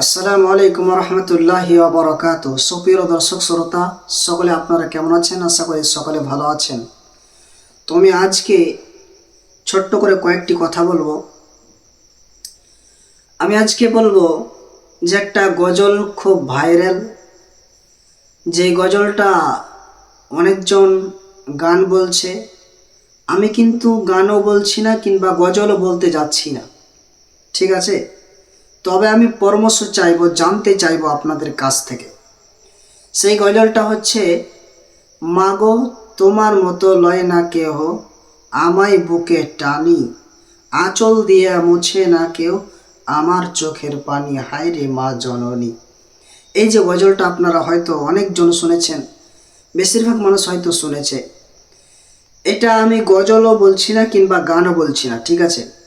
আসসালামু আলাইকুম রহমতুল্লাহি বরকাত সুপ্রিয় দর্শক, শ্রোতা, সকলে আপনারা কেমন আছেন? আশা করি সকলে ভালো আছেন। তো আমি আজকে ছোট্ট করে কয়েকটি কথা বলব। আমি আজকে বলব যে একটা গজল খুব ভাইরাল। যে গজলটা অনেকজন গান বলছে। আমি কিন্তু গানও বলছি না কিংবা গজলও বলতে যাচ্ছি না। ঠিক আছে? তবে আমি পরামর্শ চাইব, জানতে চাইব আপনাদের কাছ থেকে। সেই গজলটা হচ্ছে, মাগো, তোমার মতো লয় না কেহ, আমায় বুকে টানি। আঁচল দিয়ে মুছে না কেউ আমার চোখের পানি হায় রে মা জননী। এই যে গজলটা আপনারা হয়তো অনেকজন শুনেছেন, বেশিরভাগ মানুষ হয়তো শুনেছে। এটা আমি গজলও বলছি না কিংবা গানও বলছি না, ঠিক আছে?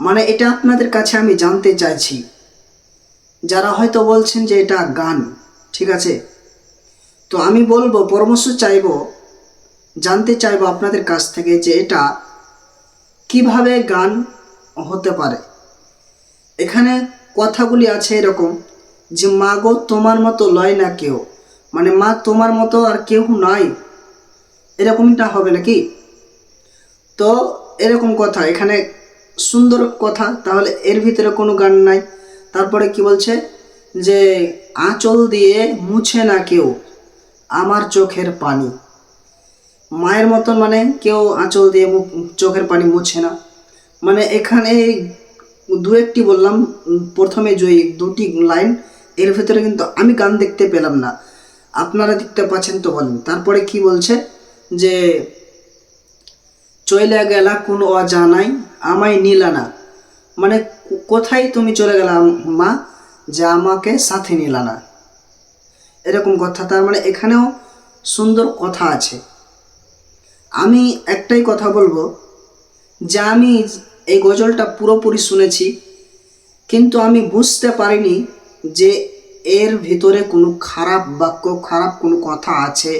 মানে এটা আপনাদের কাছে আমি জানতে চাইছি। যারা হয়তো বলছেন যে এটা গান, ঠিক আছে? তো আমি বলব, পরামর্শ চাইব, জানতে চাইব আপনাদের কাছ থেকে যে এটা কীভাবে গান হতে পারে। এখানে কথাগুলি আছে এরকম যে, মা গো, তোমার মতো লয় না কেউ। মানে মা, তোমার মতো আর কেউ নাই। এরকমটা হবে নাকি? তো এরকম কথা, এখানে সুন্দর কথা, তাহলে এর ভিতরে কোনো গান নাই। তারপরে কি বলছে? যে আঁচল দিয়ে মুছে না কেউ আমার চোখের পানি। মায়ের মতন মানে কেউ আঁচল দিয়ে চোখের পানি মুছে না। মানে এখানে দু একটি বললাম, প্রথমে যে দুটি লাইন, এর ভিতরে কিন্তু আমি গান দেখতে পেলাম না। আপনারা দেখতে পাচ্ছেন তো বলেন। তারপরে কি বলছে? যে চলে গেলা কোন অজানাই আমায় নিলা না। মানে কোথায় তুমি চলে গেলাম মা, যে আমাকে সাথে নিলা না। এরকম কথা। তার মানে এখানেও সুন্দর কথা আছে। আমি একটাই কথা বলব, যে আমি এই গজলটা পুরোপুরি শুনেছি, কিন্তু আমি বুঝতে পারিনি যে এর ভিতরে কোনো খারাপ বাক্য, খারাপ কোনো কথা আছে।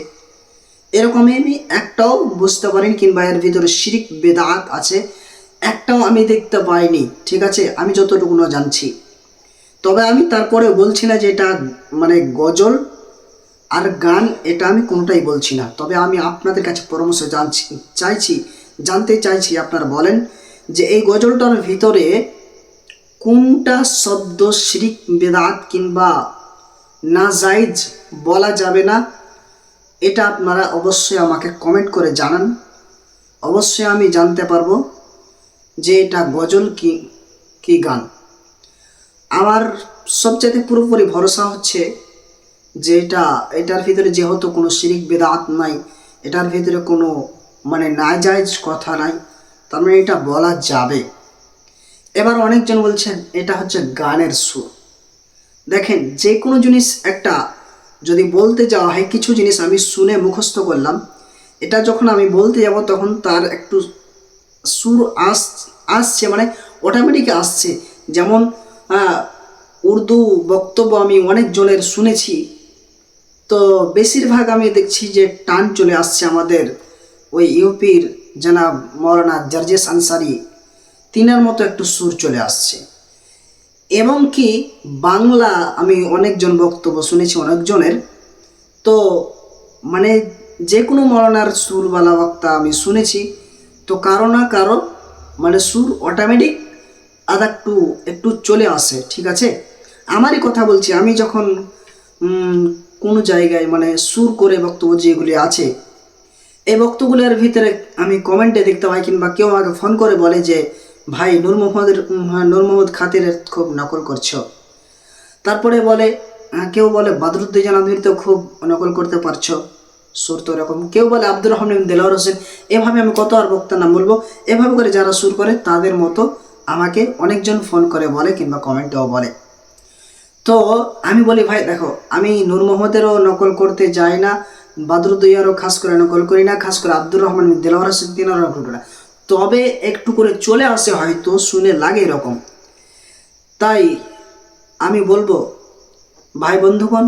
এরকমই আমি একটাও বুঝতে পারিনি, কিংবা এর ভিতরে শিরিক বেদাত আছে। একটাও আমি দেখতে পাইনি, ঠিক আছে? আমি যতটুকু না জানছি। তবে আমি তারপরে বলছি না যে এটা মানে গজল আর গান, এটা আমি কোনোটাই বলছি না। তবে আমি আপনাদের কাছে পরামর্শ জানছি, চাইছি, জানতে চাইছি, আপনারা বলেন যে এই গজলটার ভিতরে কোনটা শব্দ, শিরিক, বেদাত কিংবা না নাজাইজ বলা যাবে না, এটা আপনারা অবশ্যই আমাকে কমেন্ট করে জানান। অবশ্যই আমি জানতে পারব। যে এটা গজল কি কি গান? আমার সবচেয়ে পুরোপুরি ভরসা হচ্ছে যে এটা, এটার ভিতরে যেহেতু কোনো শিরিক বেদাত নাই, এটার ভিতরে কোনো মানে নাজায়জ কথা নাই, তার মানে এটা বলা যাবে। এবার অনেকজন বলছেন এটা হচ্ছে গানের সুর। দেখেন, যে কোনো জিনিস একটা যদি বলতে যাওয়া হয়, কিছু জিনিস আমি শুনে মুখস্থ করলাম, এটা যখন আমি বলতে যাব তখন তার একটু সুর আস আসছে মানে অটোমেটিক আসছে। যেমন উর্দু বক্তব্য আমি অনেকজনের শুনেছি। তো বেশিরভাগ আমি দেখছি যে টান চলে আসছে আমাদের ওই ইউপির জানাব মৌলানা জার্জেস আনসারি। তিনার মতো একটু সুর চলে আসছে। এবং কি, বাংলা আমি অনেকজন বক্তব্য শুনেছি অনেকজনের। তো মানে যে কোনো মরনার সুরবালা বক্তা আমি শুনেছি। তো কারও না কারও মানে সুর অটোমেটিক আদা একটু একটু চলে আসে ঠিক আছে? আমারই কথা বলছি আমি যখন কোনো জায়গায় মানে সুর করে বক্তব্য যেগুলি আছে এই বক্তব্যগুলোর ভিতরে আমি কমেন্টে দেখতে পাই কিংবা কেউ আমাকে ফোন করে বলে যে ভাই নূর মোহাম্মদের হ্যাঁ, নূর মোহাম্মদ খাতিরের খুব নকল করছ। তারপরে বলে কেউ বলে বাদরুদ্দোজান আদমির তো খুব নকল করতে পারছ। সুর তো এরকম। কেউ বলে আব্দুর রহমান দেলাওয়ার হোসেন, এভাবে আমি কত আর বক্তার নাম বলব? এভাবে করে যারা সুর করে, তাদের মতো আমাকে অনেকজন ফোন করে বলে কিংবা কমেন্টেও বলে। তো আমি বলি, ভাই দেখো, আমি নূর মোহাম্মদেরও নকল করতে যাই না, বাদরুদ্দোয়ারও খাস করে নকল করি না, খাস করে আব্দুর রহমান দেলাওয়ার হোসেন তিনারও নকল করি না। তবে একটু করে চলে আসে হয়তো, শুনে লাগে এরকম। তাই আমি বলব, ভাই বন্ধুগণ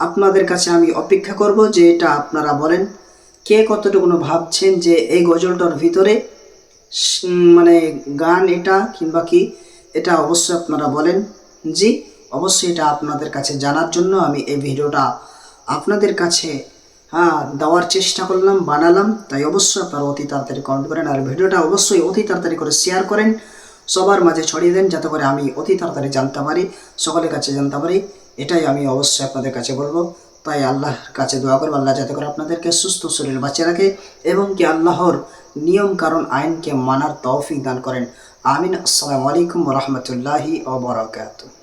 আপনাদের কাছে আমি অপেক্ষা করব যে এটা আপনারা বলেন। কে কতটুকু ভাবছেন যে এই গজলটার ভিতরে মানে গান এটা কিংবা কি, এটা অবশ্যই আপনারা বলেন। জি, অবশ্যই এটা আপনাদের কাছে জানার জন্য আমি এই ভিডিওটা আপনাদের কাছে হ্যাঁ দেওয়ার চেষ্টা করলাম, বানালাম। তাই অবশ্যই আপনারা অতি তাড়াতাড়ি কমেন্ট করেন আর ভিডিওটা অবশ্যই অতি তাড়াতাড়ি করে শেয়ার করেন। সবার মাঝে ছড়িয়ে দেন যাতে করে আমি অতি তাড়াতাড়ি জানতে পারি, সকলের কাছে জানতে পারি। এটাই আমি অবশ্যই আপনাদের কাছে বলব। তাই আল্লাহর কাছে দোয়া করব, আল্লাহ যাতে করে আপনাদেরকে সুস্থ শরীর বাঁচিয়ে রাখে এবং কি আল্লাহর নিয়ম কারণ আইনকে মানার তৌফিক দান করেন। আমিন। আসসালামু আলাইকুম রহমতুল্লাহি ও বরাকাতুহ।